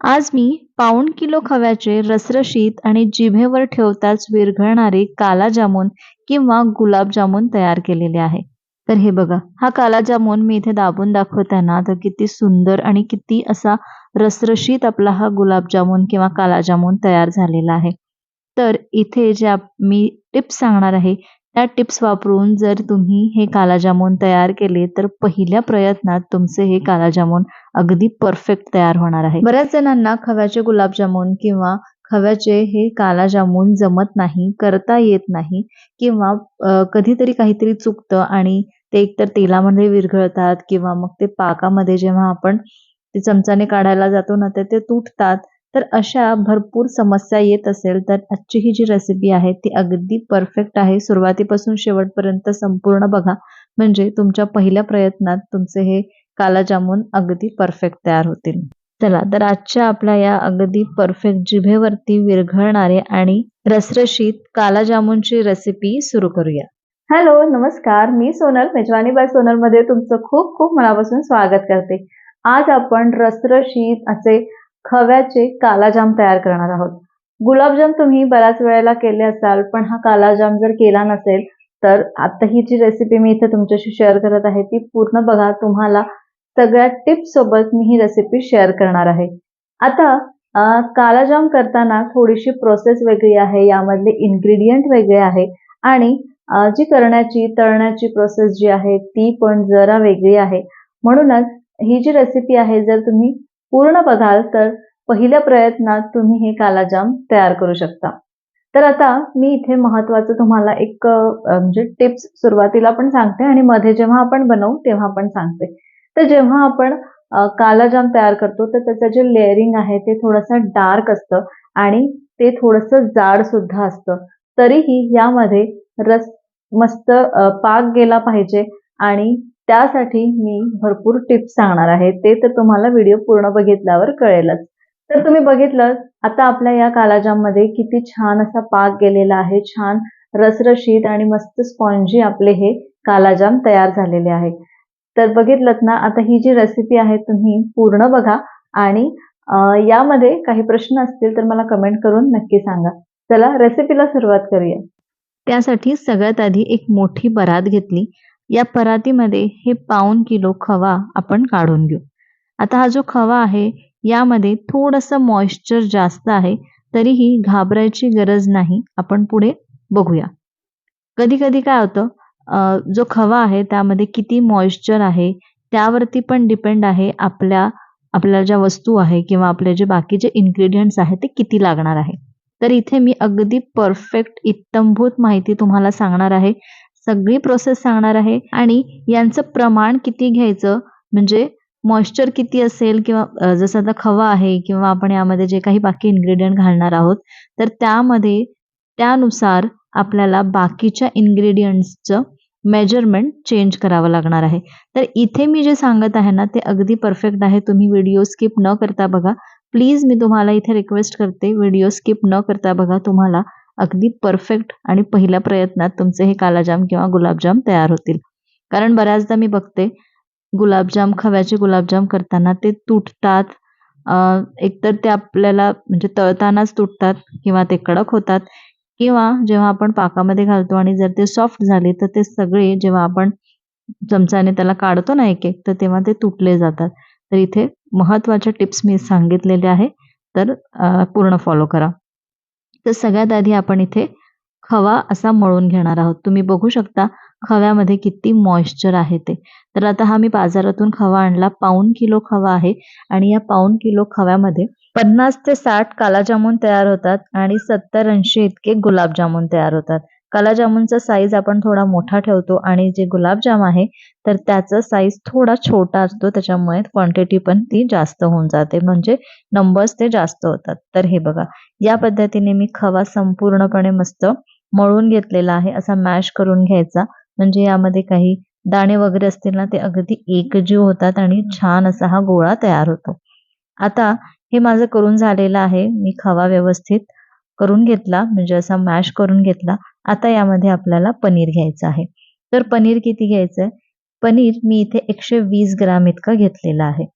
आज मी पाऊण किलो खव्याचे रसरशीत आणि जिभेवर ठेवताच विरघळणारे काला जामून किंवा गुलाबजामुन तयार केलेले आहे. तर हे बघा हा काला जामून मी इथे दाबून दाखवताना तर किती सुंदर आणि किती असा रसरशीत आपला हा गुलाबजामून किंवा काला जामून तयार झालेला आहे. तर इथे जे मी टिप्स सांगणार आहे त्या टिप्स वापरून जर तुम्ही हे कालाजामून तयार केले तर पहिल्या प्रयत्नात तुमचे हे कालाजामून अगदी परफेक्ट तयार होणार आहे. बऱ्याच जणांना खव्याचे गुलाबजामुन किंवा खव्याचे हे कालाजामून जमत नाही करता येत नाही किंवा कधीतरी काहीतरी चुकतं आणि ते एकतर तेलामध्ये विरघळतात किंवा मग ते पाकामध्ये जेव्हा आपण ते चमचाने काढायला जातो ना तर ते तुटतात. तर अशा भरपूर समस्या येत असेल तर आजची ही जी रेसिपी आहे ती अगदी परफेक्ट आहे. सुरुवातीपासून शेवटपर्यंत संपूर्ण बघा. म्हणजे तुमच्या पहिल्या प्रयत्नात तुमचे हे काला जामून अगदी परफेक्ट तयार होतील. चला तर आजच्या आपल्या या अगदी परफेक्ट जिभेवरती विरघळणारे आणि रसरशीत काला जामूनची रेसिपी सुरू करूया. हॅलो नमस्कार. मी सोनल मेजवानी बाय सोनलमध्ये तुमचं खूप खूप मनापासून स्वागत करते. आज आपण रसरशीत असे खव्याचे कालाजाम तयार करणार आहोत. गुलाबजाम तुम्ही बऱ्याच वेळेला केले असाल पण हा कालाजाम जर केला नसेल तर आता ही जी रेसिपी मी इथे तुमच्याशी शेअर करत आहे ती पूर्ण बघा. तुम्हाला सगळ्या टिप्स सोबत मी ही रेसिपी शेअर करणार आहे. आता कालाजाम करताना थोडीशी प्रोसेस वेगळी आहे यामधले इन्ग्रेडियंट वेगळे आहे आणि जी करण्याची तळण्याची प्रोसेस जी आहे ती पण जरा वेगळी आहे. म्हणूनच ही जी रेसिपी आहे जर तुम्ही पूर्ण बघाल तर पहिल्या प्रयत्नात तुम्ही हे कालाजाम तयार करू शकता. तर आता मी इथे महत्वाचं तुम्हाला एक म्हणजे टिप्स सुरुवातीला पण सांगते आणि मध्ये जेव्हा आपण बनवू तेव्हा पण सांगते. तर जेव्हा आपण कालाजाम तयार करतो तर त्याचं जे लेअरिंग आहे ते थोडंसं डार्क असतं आणि ते थोडंसं जाड सुद्धा असतं. तरीही यामध्ये रस मस्त पाक गेला पाहिजे आणि त्यासाठी मी भरपूर टिप्स सांगणार आहे. ते तर तुम्हाला व्हिडिओ पूर्ण बघितल्यावर कळेलच. तर तुम्ही बघितलं आता आपल्या या कालाजाममध्ये किती छान असा पाक गेलेला आहे. छान रसरशीत आणि मस्त स्पॉन्जी आपले हे कालाजाम तयार झालेले आहे. तर बघितलं ना आता ही जी रेसिपी आहे तुम्ही पूर्ण बघा आणि यामध्ये काही प्रश्न असतील तर मला कमेंट करून नक्की सांगा. चला रेसिपीला सुरुवात करूया. त्यासाठी सगळ्यात आधी एक मोठी बरात घेतली. या परातीमध्ये हे पाऊन किलो खवा आपण काढून घेऊ. आता हा जो खवा आहे यामध्ये थोडंसं मॉइश्चर जास्त आहे तरीही घाबरायची गरज नाही. आपण पुढे बघूया. कधी कधी काय होतं जो खवा आहे त्यामध्ये किती मॉइश्चर आहे त्यावरती पण डिपेंड आहे आपल्या आपल्या ज्या वस्तू आहे किंवा आपले जे बाकीचे इन्ग्रेडियंट्स आहेत ते किती लागणार आहे. तर इथे मी अगदी परफेक्ट इत्तमभूत माहिती तुम्हाला सांगणार आहे. सगळी प्रोसेस सांगणार आहे. आणि यांचं प्रमाण किती घ्यायचं? म्हणजे मॉइश्चर किती असेल किंवा जसं आता खवा आहे किंवा आपण यामध्ये जे काही बाकी इन्ग्रेडियंट घालणार आहोत तर त्यामध्ये त्यानुसार आपल्याला बाकीच्या इन्ग्रेडियंट्सचं मेजरमेंट चेंज करावं लागणार आहे. तर इथे मी जे सांगत आहे ना ते अगदी परफेक्ट आहे. तुम्ही व्हिडिओ स्किप न करता बघा. प्लीज मी तुम्हाला इथे रिक्वेस्ट करते व्हिडिओ स्किप न करता बघा तुम्हाला अगदी परफेक्ट आणि पहिल्या प्रयत्नात तुमचे हे कालाजाम किंवा गुलाबजाम तयार होतील. कारण बऱ्याचदा मी बघते गुलाबजाम खव्याचे गुलाबजाम करताना ते तुटतात. एकतर ते आपल्याला म्हणजे तळतानाच तुटतात किंवा ते कडक होतात. किंवा जेव्हा आपण पाकामध्ये घालतो आणि जर ते सॉफ्ट झाले तर ते सगळे जेव्हा आपण चमचाने त्याला काढतो ना एक एक तर तेव्हा ते तुटले जातात. तर इथे महत्त्वाच्या टिप्स मी सांगितलेले आहे. तर पूर्ण फॉलो करा. तर सगळ्यात आधी आपण इथे खवा असा मळून घेणार आहोत. तुम्ही बघू शकता खव्यामध्ये किती मॉइश्चर आहे ते. तर आता हा मी बाजारातून खवा आणला. पाऊन किलो खवा आहे आणि या पाऊन किलो खव्यामध्ये पन्नास ते साठ कालाजामून तयार होतात आणि सत्तर ऐंशी इतके गुलाबजामुन तयार होतात. कालाजामुनचा साईज आपण थोडा मोठा ठेवतो आणि जे गुलाबजाम आहे तर त्याचा साईज थोडा छोटा असतो. त्याच्यामुळे क्वांटिटी पण ती जास्त होऊन जाते. म्हणजे नंबर्स ते जास्त होतात. तर हे बघा. या पद्धतीने मी खवा संपूर्णपणे मस्त मळून घेतलेला आहे. असा मॅश करून घ्यायचा. म्हणजे यामध्ये काही दाणे वगैरे असतील ना ते अगदी एकजीव होतात आणि छान असा हा गोळा तयार होतो. आता हे माझं करून झालेलं आहे. मी खवा व्यवस्थित करून घेतला. म्हणजे असा मॅश करून घेतला. आता यामध्ये आपल्याला पनीर घ्यायचं आहे. तर पनीर किती घ्यायचं आहे पनीर मी इथे एकशे वीस ग्राम इतकं घेतलेलं आहे.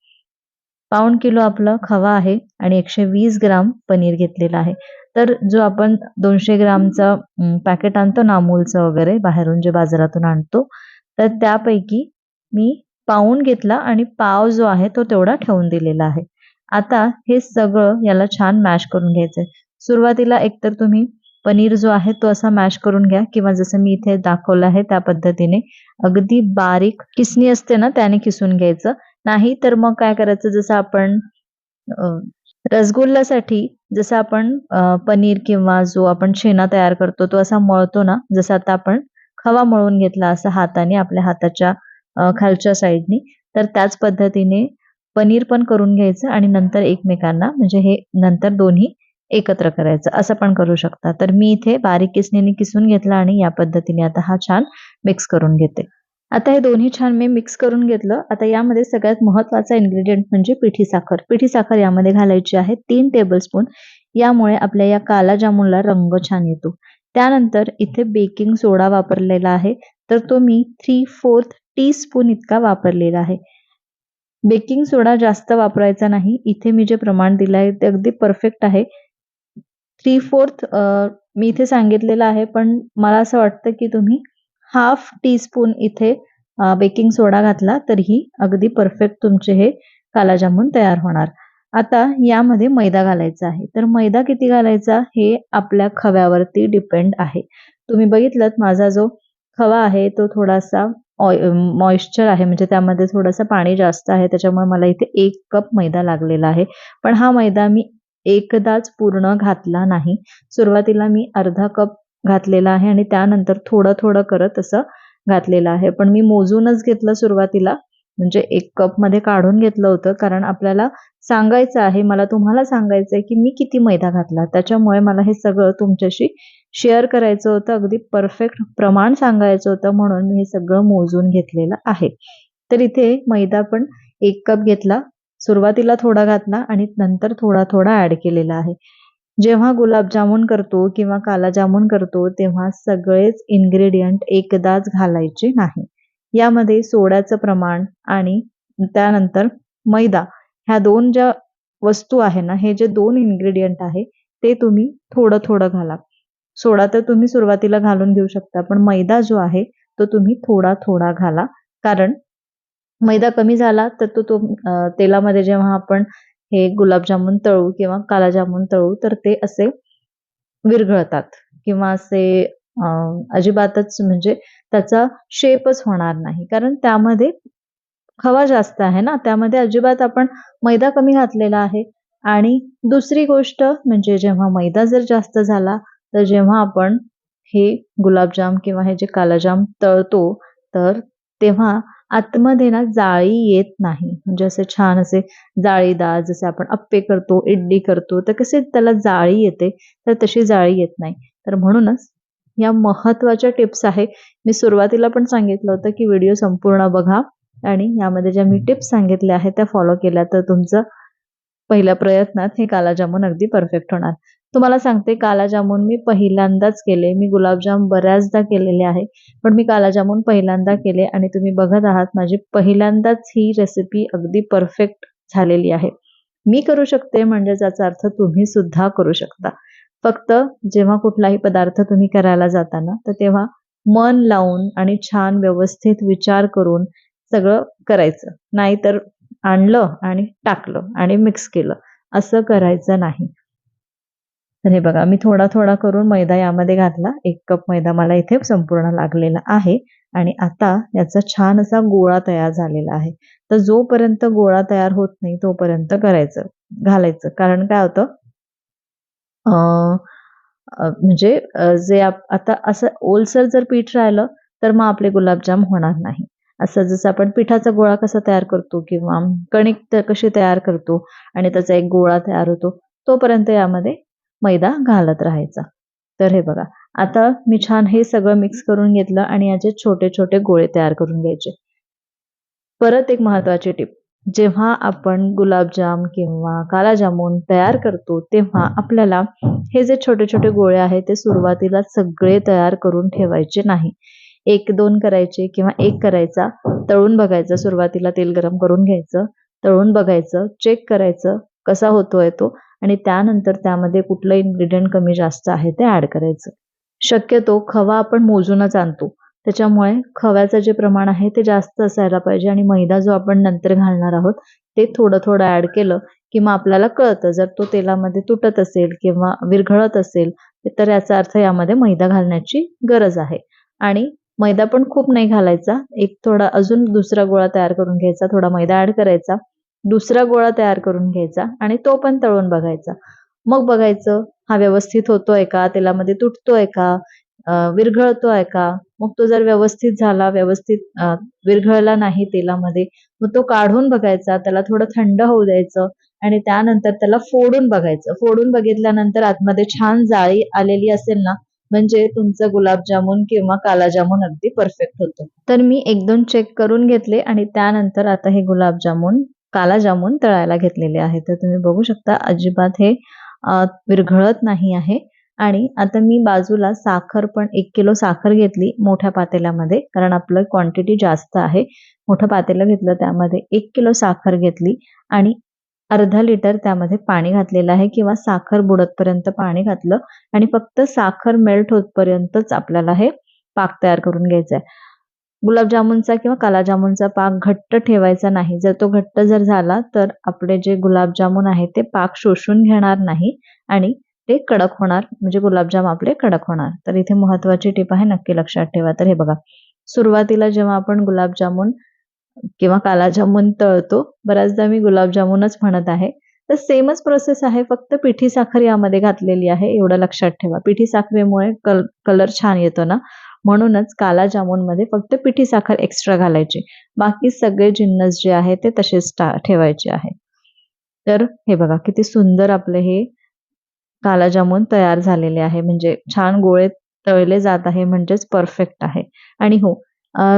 पाऊण किलो आपलं खवा आहे आणि एकशे वीस ग्राम पनीर घेतलेलं आहे. तर जो आपण दोनशे ग्रामचं पॅकेट आणतो ना अमूलचं वगैरे बाहेरून जे बाजारातून आणतो तर त्यापैकी मी पाऊण घेतला आणि पाव जो आहे तो तेवढा ठेवून दिलेला आहे. आता हे सगळं याला छान मॅश करून घ्यायचं आहे सुरुवातीला एकतर तुम्ही पनीर जो आहे तो असा मॅश करून घ्या किंवा जसं मी इथे दाखवलं आहे त्या पद्धतीने. अगदी बारीक किसणी असते ना त्याने किसून घ्यायचं. नाही तर मग काय करायचं जसं आपण रसगुल्ल्यासाठी जसं आपण पनीर किंवा जो आपण शेणा तयार करतो तो असा मळतो ना जसं आता आपण खवा मळून घेतला असं हाताने आपल्या हाताच्या खालच्या साईडनी तर त्याच पद्धतीने पनीर पण करून घ्यायचं आणि नंतर एकमेकांना म्हणजे हे नंतर दोन्ही एकत्र करायचं. असं पण करू शकता. तर मी इथे बारीक किसणीने किसून घेतला आणि या पद्धतीने आता हा छान मिक्स करून घेते. आता हे दोन्ही छान मी मिक्स करून घेतलं. आता यामध्ये सगळ्यात महत्त्वाचा इन्ग्रेडियंट म्हणजे पिठी साखर. पिठी साखर यामध्ये घालायची आहे तीन टेबलस्पून यामुळे आपल्या या काला जामुनला रंग छान येतो. त्यानंतर इथे बेकिंग सोडा वापरलेला आहे. तर तो मी थ्री फोर्थ टी स्पून इतका वापरलेला आहे. बेकिंग सोडा जास्त वापरायचा नाही. इथे मी जे प्रमाण दिलं आहे ते अगदी परफेक्ट आहे. थ्री फोर्थ मी इथे सांगितलेलं आहे पण मला असं वाटतं की तुम्ही हाफ टी स्पून इथे बेकिंग सोडा घातला तरीही अगदी परफेक्ट तुमचे हे कालाजामून तयार होणार. आता यामध्ये मैदा घालायचा आहे. तर मैदा किती घालायचा हे आपल्या खव्यावरती डिपेंड आहे. तुम्ही बघितलं माझा जो खवा आहे तो थोडासा मॉइश्चर आहे म्हणजे त्यामध्ये थोडंसं पाणी जास्त आहे त्याच्यामुळे मला इथे एक कप मैदा लागलेला आहे. पण हा मैदा मी एकदाच पूर्ण घातला नाही. सुरुवातीला मी अर्धा कप घातलेला आहे आणि त्यानंतर थोडं थोडं करत असं घातलेलं आहे. पण मी मोजूनच घेतलं सुरुवातीला. म्हणजे एक कपमध्ये काढून घेतलं होतं. कारण आपल्याला सांगायचं आहे मला तुम्हाला सांगायचं आहे की मी किती मैदा घातला. त्याच्यामुळे मला हे सगळं तुमच्याशी शेअर करायचं होतं. अगदी परफेक्ट प्रमाण सांगायचं होतं म्हणून मी हे सगळं मोजून घेतलेलं आहे. तर इथे मैदा पण एक कप घेतला. सुरुवातीला थोडा घातला आणि नंतर थोडा थोडा ऍड केलेला आहे. जेव्हा गुलाबजामुन करतो किंवा काला जामुन करतो तेव्हा सगळेच इन्ग्रेडियंट एकदाच घालायचे नाही. यामध्ये सोड्याचं प्रमाण आणि त्यानंतर मैदा ह्या दोन ज्या वस्तू आहे ना हे जे दोन इन्ग्रेडियंट आहे ते तुम्ही थोडं थोडं घाला. सोडा तर तुम्ही सुरुवातीला घालून घेऊ शकता पण मैदा जो आहे तो तुम्ही थोडा थोडा घाला. कारण मैदा कमी झाला तर तो तो तेलामध्ये जेव्हा आपण हे गुलाबजामुन तळू किंवा काला जामुन तळू तर ते असे विरघळतात किंवा असे अजिबातच म्हणजे त्याचा शेपच होणार नाही. कारण त्यामध्ये खवा जास्त आहे ना त्यामध्ये अजिबात आपण मैदा कमी घातलेला आहे. आणि दुसरी गोष्ट म्हणजे जेव्हा मैदा जर जास्त झाला तर जेव्हा आपण हे गुलाबजाम किंवा हे जे कालाजाम तळतो तर तेव्हा आतमध्ये ना जाळी येत नाही. म्हणजे असे छान असे जाळीदार जसे आपण अप्पे करतो इडली करतो तर कसे त्याला जाळी येते तर तशी जाळी येत नाही. तर म्हणूनच या महत्त्वाच्या टिप्स आहे. मी सुरुवातीला पण सांगितलं होतं की व्हिडिओ संपूर्ण बघा आणि यामध्ये ज्या मी टिप्स सांगितल्या आहेत त्या फॉलो केल्या तर तुमचं पहिल्या प्रयत्नात हे कालाजामून अगदी परफेक्ट होणार. तुम्हाला सांगते कालाजामून मी पहिल्यांदाच केले. मी गुलाबजाम बऱ्याचदा केलेले आहे पण मी कालाजामून पहिल्यांदा केले आणि तुम्ही बघत आहात माझी पहिल्यांदाच ही रेसिपी अगदी परफेक्ट झालेली आहे. मी करू शकते म्हणजे ज्याचा अर्थ तुम्ही सुद्धा करू शकता. फक्त जेव्हा कुठलाही पदार्थ तुम्ही करायला जाताना तर तेव्हा मन लावून आणि छान व्यवस्थित विचार करून सगळं करायचं. नाहीतर आणलं आणि टाकलं आणि मिक्स केलं. असं करायचं नाही. तर हे बघा मी थोडा थोडा करून मैदा यामध्ये घातला. एक कप मैदा मला इथे संपूर्ण लागलेला आहे. आणि आता याचा छान असा गोळा तयार झालेला आहे. तर जोपर्यंत गोळा तयार होत नाही तोपर्यंत करायचं घालायचं. कारण काय होतं? म्हणजे जे आता असं ओलसर जर पीठ राहिलं तर मग आपले गुलाबजाम होणार नाही. असं जसं आपण पिठाचा गोळा कसा तयार करतो किंवा कणिक कशी तयार करतो आणि त्याचा एक गोळा तयार होतो तोपर्यंत यामध्ये मैदा घालत राहायचा. तर हे बघा आता मी छान हे सगळं मिक्स करून घेतलं आणि याचे छोटे छोटे गोळे तयार करून घ्यायचे. परत एक महत्वाची टिप जेव्हा आपण गुलाबजाम किंवा काला जामुन तयार करतो तेव्हा आपल्याला हे जे छोटे छोटे गोळे आहेत ते सुरुवातीला सगळे तयार करून ठेवायचे नाही. एक दोन करायचे किंवा एक करायचा तळून बघायचं सुरुवातीला तेल गरम करून घ्यायचं तळून बघायचं चेक करायचं कसा होतोय तो आणि त्यानंतर त्यामध्ये कुठलं इन्ग्रेडियंट कमी जास्त आहे ते ॲड करायचं. शक्यतो खवा आपण मोजूनच आणतो. त्याच्यामुळे खव्याचं जे प्रमाण आहे ते जास्त असायला पाहिजे आणि मैदा जो आपण नंतर घालणार आहोत ते थोडं थोडं ॲड केलं की मग आपल्याला कळतं. जर तो तेलामध्ये तुटत असेल किंवा विरघळत असेल तर याचा अर्थ यामध्ये मैदा घालण्याची गरज आहे. आणि मैदा पण खूप नाही घालायचा. एक थोडा अजून दुसरा गोळा तयार करून घ्यायचा थोडा मैदा ॲड करायचा. दुसरा गोळा तयार करून घ्यायचा आणि तो पण तळून बघायचा. मग बघायचं हा व्यवस्थित होतोय का? तेलामध्ये तुटतोय का? विरघळतोय का? मग तो जर व्यवस्थित झाला व्यवस्थित विरघळला नाही तेलामध्ये मग तो काढून बघायचा त्याला थोडं थंड होऊ द्यायचं आणि त्यानंतर त्याला फोडून बघायचं. फोडून बघितल्यानंतर आतमध्ये छान जाळी आलेली असेल ना म्हणजे तुमचं गुलाबजामुन किंवा कालाजामुन अगदी परफेक्ट होतं. तर मी एक दोन चेक करून घेतले आणि त्यानंतर आता हे गुलाबजामुन कालाजामुन तळायला घेतलेले आहे. तर तुम्ही बघू शकता अजिबात हे विरघळत नाही आहे. आणि आता मी बाजूला साखर पण एक किलो साखर घेतली मोठ्या पातेल्यामध्ये कारण आपलं क्वांटिटी जास्त आहे. मोठं पातेलं घेतलं त्यामध्ये एक किलो साखर घेतली आणि अर्धा लिटर त्यामध्ये पाणी घातलेलं आहे किंवा साखर बुडतपर्यंत पाणी घातलं आणि फक्त साखर मेल्ट होतपर्यंतच आपल्याला हे पाक तयार करून घ्यायचं आहे गुलाबजामुनचा किंवा कालाजामुनचा पाक घट्ट ठेवायचा नाही. जर तो घट्ट जर झाला तर आपले जे गुलाबजामुन आहे ते पाक शोषून घेणार नाही आणि ते कडक होणार म्हणजे गुलाबजाम आपले कडक होणार. तर इथे महत्वाची टीप आहे नक्की लक्षात ठेवा. तर हे बघा सुरुवातीला जेव्हा आपण गुलाबजामुन किंवा कालाजामुन तळतो बऱ्याचदा मी गुलाबजामुनच म्हणत आहे. तर सेमच प्रोसेस आहे फक्त पिठी साखर यामध्ये घातलेली आहे एवढं लक्षात ठेवा. पिठी साखरेमुळे कल कलर छान येतो ना. म्हणूनच काला जामूनमध्ये फक्त पिठी साखर एक्स्ट्रा घालायची. बाकी सगळे जिन्नस जे आहे ते तसेच ठेवायचे आहे. तर हे बघा किती सुंदर आपले हे काला जामून तयार झालेले आहे. म्हणजे छान गोळे तळले जात आहे म्हणजेच परफेक्ट आहे. आणि हो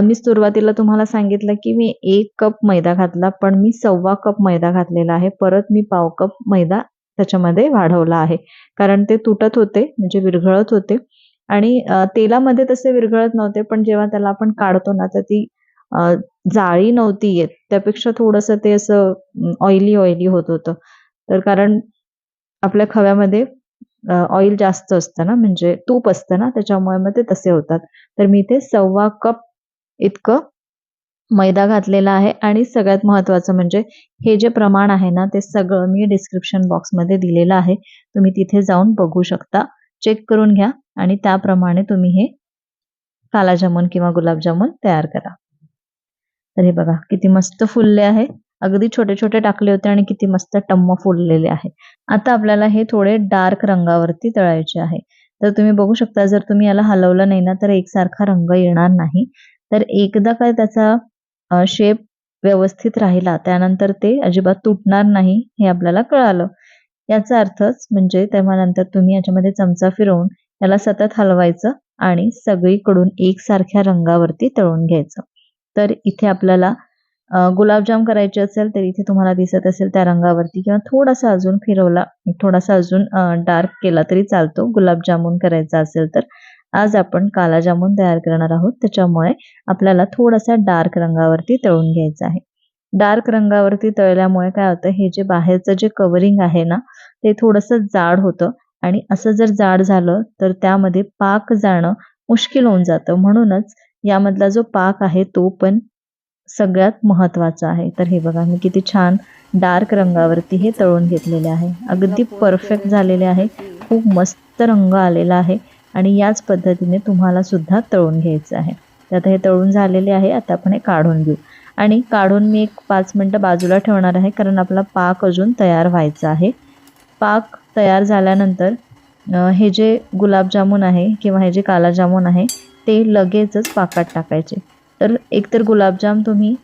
मी सुरुवातीला तुम्हाला सांगितलं की मी एक कप मैदा घातला पण मी सव्वा कप मैदा घातलेला आहे. परत मी पाव कप मैदा त्याच्यामध्ये वाढवला आहे. कारण ते तुटत होते म्हणजे विरघळत होते. आणि तेलामध्ये तसे विरघळत नव्हते पण जेव्हा त्याला आपण काढतो ना तर ती जाळी नव्हती येत. त्यापेक्षा थोडंसं ते असं ऑइली ऑइली होत होतं. तर कारण आपल्या खव्यामध्ये ऑइल जास्त असतं ना म्हणजे तूप असतं ना त्याच्यामुळे मग ते तसे होतात. तर मी इथे सव्वा कप इतकं मैदा घातलेला आहे आणि सगळ्यात महत्त्वाचं म्हणजे हे जे प्रमाण आहे ना ते सगळं मी डिस्क्रिप्शन बॉक्समध्ये दिलेलं आहे. तुम्ही तिथे जाऊन बघू शकता. चेक करून घ्या. आणि त्याप्रमाणे तुम्ही हे कालाजामुन किंवा गुलाबजामुन तयार करा. तर हे बघा किती मस्त फुलले आहे. अगदी छोटे छोटे टाकले होते आणि किती मस्त टम्म फुललेले आहे. आता आपल्याला हे थोडे डार्क रंगावरती तळायचे आहे. तर तुम्ही बघू शकता जर तुम्ही याला हलवलं नाही ना तर एकसारखा रंग येणार नाही. तर एकदा काय त्याचा शेप व्यवस्थित राहिला त्यानंतर ते अजिबात तुटणार नाही हे आपल्याला कळालं. याचा अर्थच म्हणजे तेव्हा नंतर तुम्ही याच्यामध्ये चमचा फिरवून याला सतत हलवायचं आणि सगळीकडून एकसारख्या रंगावरती तळून घ्यायचं. तर इथे आपल्याला गुलाबजाम करायचे असेल तर इथे तुम्हाला दिसत असेल त्या रंगावरती किंवा थोडासा अजून फिरवला थोडासा अजून डार्क केला तरी चालतो. गुलाबजामुन करायचा असेल तर आज आपण काला जामुन तयार करणार आहोत. त्याच्यामुळे आपल्याला थोडासा डार्क रंगावरती तळून घ्यायचा आहे. डार्क रंगावरती तळल्यामुळे काय होतं हे जे बाहेरचं जे कवरिंग आहे ना ते थोडंसं जाड होतं. आणि असं जर जाड झालं तर त्यामध्ये पाक जाणं मुश्किल होऊन जातं. म्हणूनच यामधला जो पाक आहे तो पण सगळ्यात महत्त्वाचा आहे. तर हे बघा मी किती छान डार्क रंगावरती हे तळून घेतलेले आहे. अगदी परफेक्ट झालेले आहे. खूप मस्त रंग आलेला आहे आणि याच पद्धतीने तुम्हाला सुद्धा तळून घ्यायचं आहे. तर आता हे तळून झालेले आहे. आता आपण हे काढून घेऊ. आणि काढून मी एक पाच मिनटं बाजूला ठेवणार आहे कारण आपला पाक अजून तयार व्हायचा आहे. पाक तयार झाल्यानंतर हे जे गुलाबजामुन आहे किंवा हे जे कालाजामुन आहे ते लगेचच पाकात टाकायचे. तर एकतर गुलाबजाम तुम्ही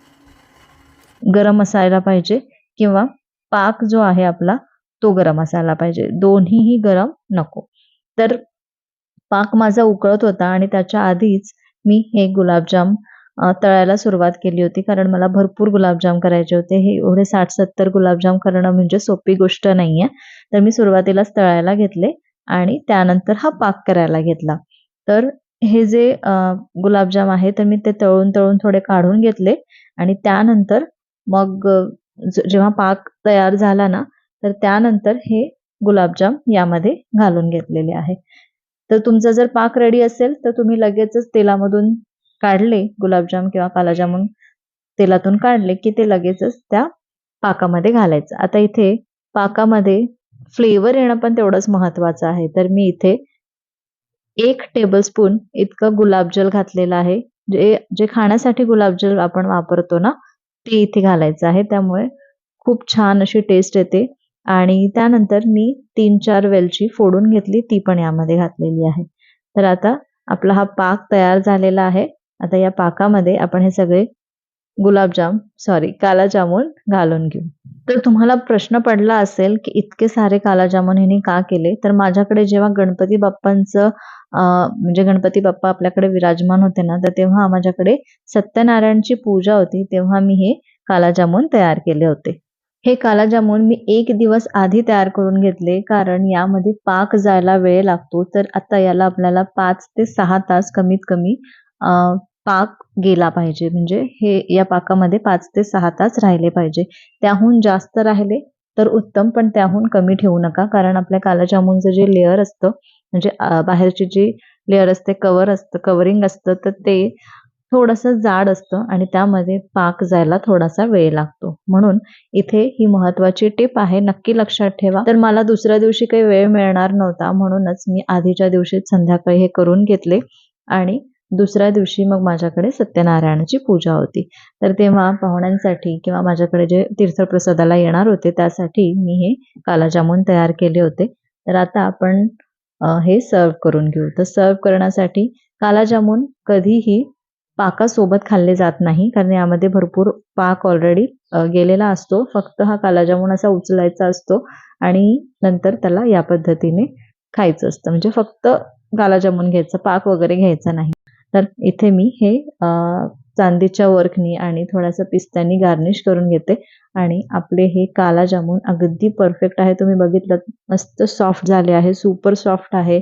गरम असायला पाहिजे किंवा पाक जो आहे आपला तो गरम असायला पाहिजे. दोन्हीही गरम नको. तर पाक माझा उकळत होता आणि त्याच्या आधीच मी हे गुलाबजाम तळायला सुरुवात केली होती. कारण मला भरपूर गुलाबजाम करायचे होते. हे एवढे साठ सत्तर गुलाबजाम करणं म्हणजे सोपी गोष्ट नाही आहे तर मी सुरुवातीलाच तळायला घेतले आणि त्यानंतर हा पाक करायला घेतला. तर हे जे गुलाबजाम आहे तर मी ते तळून तळून थोडे काढून घेतले आणि त्यानंतर मग जेव्हा पाक तयार झाला ना तर त्यानंतर हे गुलाबजाम यामध्ये घालून घेतलेले आहे. तर तुमचा जर पाक रेडी असेल तर तुम्ही लगेचच तेलामधून काढले गुलाबजाम किंवा कालाजामुन तेलातून काढले की ते लगेचच त्या पाकामध्ये घालायचं. आता इथे पाकामध्ये फ्लेवर येणं पण तेवढंच महत्वाचं आहे. तर मी इथे एक टेबलस्पून इतकं गुलाबजल घातलेलं आहे. जे जे खाण्यासाठी गुलाबजल आपण वापरतो ना ते इथे घालायचं आहे. त्यामुळे खूप छान अशी टेस्ट येते. आणि त्यानंतर मी तीन चार वेलची फोडून घेतली ती पण यामध्ये घातलेली आहे. तर आता आपला हा पाक तयार झालेला आहे. आता या पाकामध्ये आपण हे सगळे गुलाबजाम सॉरी काला जामून घालून घेऊ. तर तुम्हाला प्रश्न पडला असेल की इतके सारे काला जामून हिने का केले? तर माझ्याकडे जेव्हा गणपती बाप्पांचं म्हणजे गणपती बाप्पा आपल्याकडे विराजमान होते ना तर तेव्हा माझ्याकडे सत्यनारायणची पूजा होती तेव्हा मी हे काला जामून तयार केले होते. हे काला जामून मी एक दिवस आधी तयार करून घेतले कारण यामध्ये पाक जायला वेळ लागतो तर आता याला आपल्याला पाच ते सहा तास कमीत कमी पाक गेला पाहिजे. म्हणजे हे या पाकामध्ये पाच ते सहा तास राहिले पाहिजे. त्याहून जास्त राहिले तर उत्तम पण त्याहून कमी ठेवू नका. कारण आपल्या कालाजामुनचं जे लेअर असतं म्हणजे बाहेरची जी लेअर असते कवर असतं कवरिंग असतं तर ते थोडंसं जाड असतं आणि त्यामध्ये पाक जायला थोडासा वेळ लागतो. म्हणून इथे ही महत्वाची टिप आहे. नक्की लक्षात ठेवा. तर मला दुसऱ्या दिवशी काही वेळ मिळणार नव्हता म्हणूनच मी आधीच्या दिवशीच संध्याकाळी हे करून घेतले आणि दुसऱ्या दिवशी मग माझ्याकडे सत्यनारायणाची पूजा होती. तर तेव्हा पाहुण्यांसाठी किंवा माझ्याकडे जे तीर्थप्रसादाला येणार होते त्यासाठी मी हे कालाजामून तयार केले होते. तर आता आपण हे सर्व करून घेऊ. तर सर्व करण्यासाठी कालाजामून कधीही पाकासोबत खाल्ले जात नाही कारण यामध्ये भरपूर पाक ऑलरेडी गेलेला असतो. फक्त हा कालाजामून असा उचलायचा असतो आणि नंतर त्याला या पद्धतीने खायचं असतं. म्हणजे फक्त कालाजामून घ्यायचं पाक वगैरे घ्यायचा नाही. तर इथे मी हे चांदीच्या वर्कनी आणि थोडासा पिस्त्यानी गार्निश करून घेते. आणि आपले हे काला जामून अगदी परफेक्ट आहे. तुम्ही बघितलं मस्त सॉफ्ट झाले आहे सुपर सॉफ्ट आहे.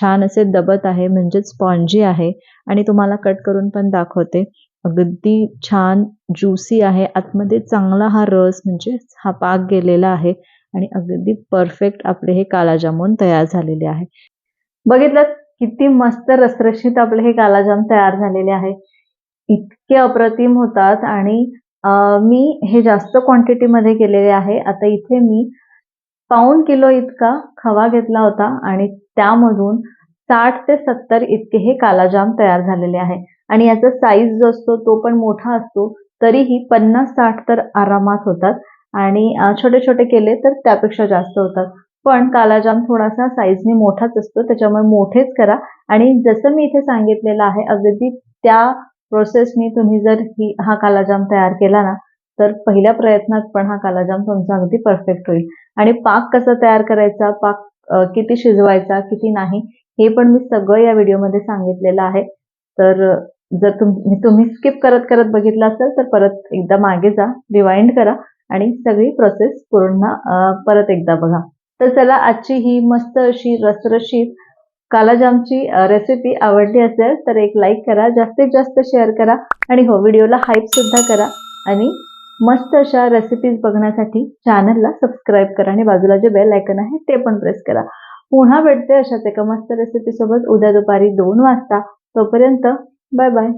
छान असे दबत आहे म्हणजेच स्पॉन्जी आहे. आणि तुम्हाला कट करून पण दाखवते. अगदी छान ज्युसी आहे. आतमध्ये चांगला हा रस म्हणजे हा पाक गेलेला आहे. आणि अगदी परफेक्ट आपले हे काला जामून तयार झालेले आहे. बघितलं किती मस्त रसरशीत आपले हे कालाजाम तयार झालेले आहे. इतके अप्रतिम होतात आणि मी हे जास्त क्वांटिटीमध्ये केलेले आहे. आता इथे मी पाऊण किलो इतका खवा घेतला होता आणि त्यामधून साठ ते सत्तर इतके हे कालाजाम तयार झालेले आहे. आणि याचा साईज जो असतो तो पण मोठा असतो तरीही पन्नास साठ तर आरामात होतात. आणि छोटे छोटे केले तर त्यापेक्षा जास्त होतात. पण कालाजाम थोडासा साईजने मोठाच असतो त्याच्यामुळे मोठेच करा. आणि जसं मी इथे सांगितलेलं आहे अगदी त्या प्रोसेसनी तुम्ही जर ही हा कालाजाम तयार केला ना तर पहिल्या प्रयत्नात पण हा कालाजाम तुमचा अगदी परफेक्ट होईल. आणि पाक कसा तयार करायचा पाक किती शिजवायचा किती नाही हे पण मी सगळं या व्हिडिओमध्ये सांगितलेलं आहे. तर जर तुम तुम्ही स्किप करत करत बघितलं असेल तर परत एकदा मागे जा रिवाइंड करा आणि सगळी प्रोसेस पूर्ण परत एकदा बघा. तर चला आजची ही मस्त अशी रसरशीत कालाजामची रेसिपी आवडली असेल तर एक लाईक करा जास्तीत जास्त शेअर करा आणि हो व्हिडिओला हाईपसुद्धा करा आणि मस्त अशा रेसिपीज बघण्यासाठी चॅनलला सबस्क्राईब करा आणि बाजूला जे बेल आयकन आहे ते पण प्रेस करा. पुन्हा भेटते अशाच एका मस्त रेसिपीसोबत उद्या दुपारी दोन वाजता. तोपर्यंत बाय बाय